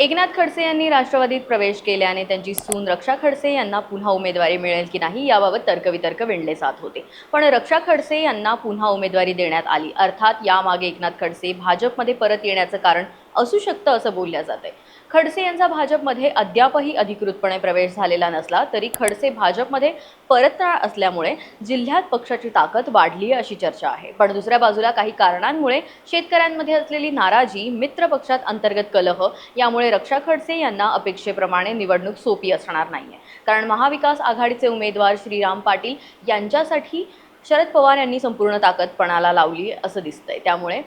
एकनाथ खडसे यांनी राष्ट्रवादीत प्रवेश केल्याने त्यांची सून रक्षा खडसे यांना पुन्हा उमेदवारी मिळेल की नाही याबाबत तर्कवितर्क विणले जात होते. पण रक्षा खडसे यांना पुन्हा उमेदवारी देण्यात आली. अर्थात यामागे एकनाथ खडसे भाजपमध्ये परत येण्याचं कारण असू शकतं असं बोलल्या जाते खडसे यांचा भाजपमध्ये अद्यापही अधिकृतपणे प्रवेश झालेला नसला तरी खडसे भाजपमध्ये परतणार असल्यामुळे जिल्ह्यात पक्षाची ताकद वाढली आहे अशी चर्चा आहे. पण दुसऱ्या बाजूला काही कारणांमुळे शेतकऱ्यांमध्ये असलेली नाराजी मित्र पक्षात अंतर्गत कलह यामुळे रक्षा खडसे यांना अपेक्षेप्रमाणे निवडणूक सोपी असणार नाहीये. कारण महाविकास आघाडीचे उमेदवार श्रीराम पाटील यांच्यासाठी शरद पवार यांनी संपूर्ण ताकद पणाला लावली असं दिसतंय. त्यामुळे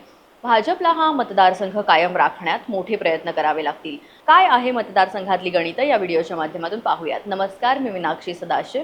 भाजपला हा मतदारसंघ कायम राखण्यात मोठे प्रयत्न करावे लागतील. काय आहे मतदारसंघातली गणितं या व्हिडिओच्या माध्यमातून पाहूयात. नमस्कार मी मीनाक्षी सदाशिव.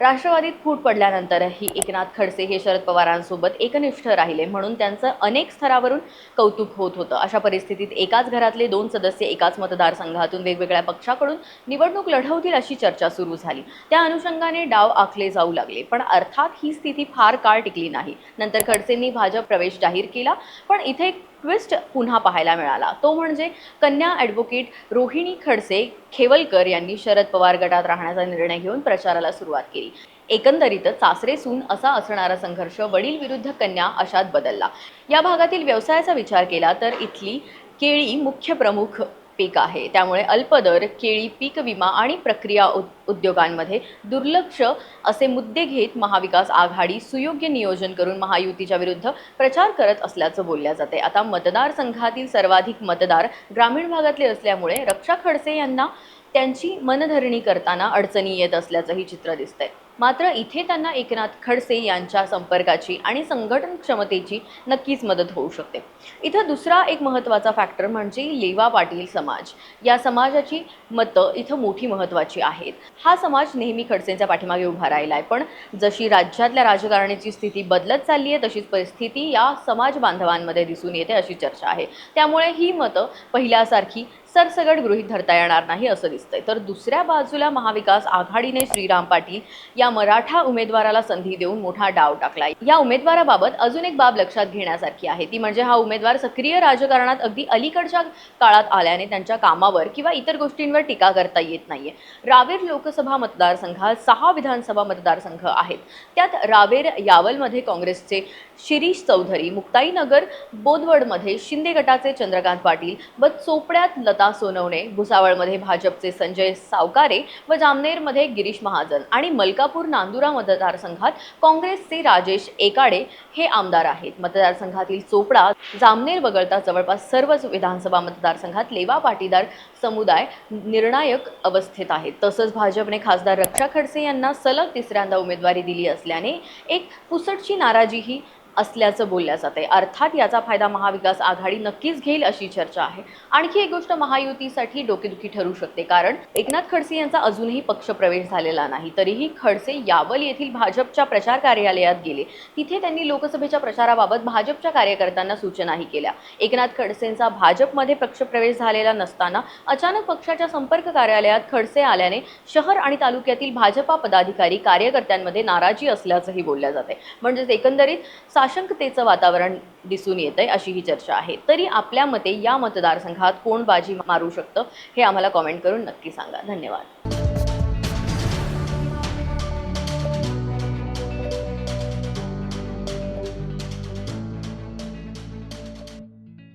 राष्ट्रवादीत फूट पडल्यानंतरही एकनाथ खडसे हे शरद पवारांसोबत एकनिष्ठ राहिले म्हणून त्यांचं अनेक स्तरावरून कौतुक होत होतं. अशा परिस्थितीत एकाच घरातले दोन सदस्य एकाच मतदारसंघातून वेगवेगळ्या पक्षाकडून निवडणूक लढवतील अशी चर्चा सुरू झाली. त्या अनुषंगाने डाव आखले जाऊ लागले पण अर्थात ही स्थिती फार काळ टिकली नाही. नंतर खडसेंनी भाजप प्रवेश जाहीर केला पण इथे ट्विस्ट पुन्हा पाहायला मिळाला. तो म्हणजे कन्या ॲडव्होकेट रोहिणी खडसे खेवलकर यांनी शरद पवार गटात राहण्याचा निर्णय घेऊन प्रचाराला सुरुवात केली. एकंदरीतच सासरे सून असा असणारा संघर्ष वडील विरुद्ध कन्या अशात बदलला. या भागातील व्यवसायाचा विचार केला तर इथली केळी मुख्य प्रमुख पीक आहे. त्यामुळे अल्पदर केळी पीक विमा आणि प्रक्रिया उद उद्योगांमध्ये दुर्लक्ष असे मुद्दे घेत महाविकास आघाडी सुयोग्य नियोजन करून महायुतीच्या विरुद्ध प्रचार करत असल्याचं बोलल्या जाते. आता मतदारसंघातील सर्वाधिक मतदार ग्रामीण भागातले असल्यामुळे रक्षा खडसे यांना त्यांची मनधरणी करताना अडचणी येत असल्याचंही चित्र दिसतंय. मात्र इथे त्यांना एकनाथ खडसे यांच्या संपर्काची आणि संघटन क्षमतेची नक्कीच मदत होऊ शकते. इथं दुसरा एक महत्त्वाचा फॅक्टर म्हणजे लेवा पाटील समाज. या समाजाची मतं इथं मोठी महत्त्वाची आहेत. हा समाज नेहमी खडसेंच्या पाठीमागे उभा राहिला आहे पण जशी राज्यातल्या राजकारणाची स्थिती बदलत चालली आहे तशीच परिस्थिती या समाज बांधवांमध्ये दिसून येते अशी चर्चा आहे. त्यामुळे ही मतं पहिल्यासारखी सरसगट गृहीत धरता येणार नाही असं दिसतंय. तर दुसऱ्या बाजूला महाविकास आघाडीने श्रीराम पाटील या मराठा उमेदवाराला संधी देऊन मोठा डाव टाकला या उमेदवाराबाबत अजून एक बाब लक्षात घेण्यासारखी आहे. ती म्हणजे हा उमेदवार सक्रिय राजकारणात अगदी अलीकडच्या काळात आल्याने त्यांच्या कामावर किंवा इतर गोष्टींवर टीका करता येत नाहीये. रावेर लोकसभा मतदारसंघात सहा विधानसभा मतदारसंघ आहेत. त्यात रावेर यावलमध्ये काँग्रेसचे शिरीष चौधरी मुक्ताईनगर बोदवडमध्ये शिंदे गटाचे चंद्रकांत पाटील व चोपड्यात लता सोनवणे भुसावळमध्ये भाजपचे संजय सावकारे व जामनेरमध्ये गिरीश महाजन आणि मलकापूर नांदुरा मतदारसंघात काँग्रेसचे राजेश एकाडे हे आमदार आहेत. मतदारसंघातील चोपडा जामनेर वगळता जवळपास सर्वच विधानसभा मतदारसंघात लेवा पाटीदार समुदाय निर्णायक अवस्थेत आहेत. तसंच भाजपने खासदार रक्षा खडसे यांना सलग तिसऱ्यांदा उमेदवारी दिली असल्याने एक पुसटची नाराजीही असल्याचं बोलल्या जाते अर्थात याचा फायदा महाविकास आघाडी नक्कीच घेईल अशी चर्चा आहे. आणखी एक गोष्ट महायुतीसाठी डोकेदुखी ठरू शकते. कारण एकनाथ खडसे यांचा अजूनही पक्षप्रवेश झालेला नाही. तरीही खडसे यावल येथील भाजपच्या प्रचार कार्यालयात गेले. तिथे त्यांनी लोकसभेच्या प्रचाराबाबत भाजपच्या कार्यकर्त्यांना सूचनाही केल्या. एकनाथ खडसेंचा भाजपमध्ये पक्षप्रवेश झालेला नसताना अचानक पक्षाच्या संपर्क कार्यालयात खडसे आल्याने शहर आणि तालुक्यातील भाजपा पदाधिकारी कार्यकर्त्यांमध्ये नाराजी असल्याचंही बोलल्या जाते म्हणजेच एकंदरीत साशंकतेचं वातावरण दिसून येत आहे अशी ही चर्चा आहे. तरी आपल्या मते या मतदारसंघात कोण बाजी मारू शकतं हे आम्हाला कॉमेंट करून नक्की सांगा. धन्यवाद.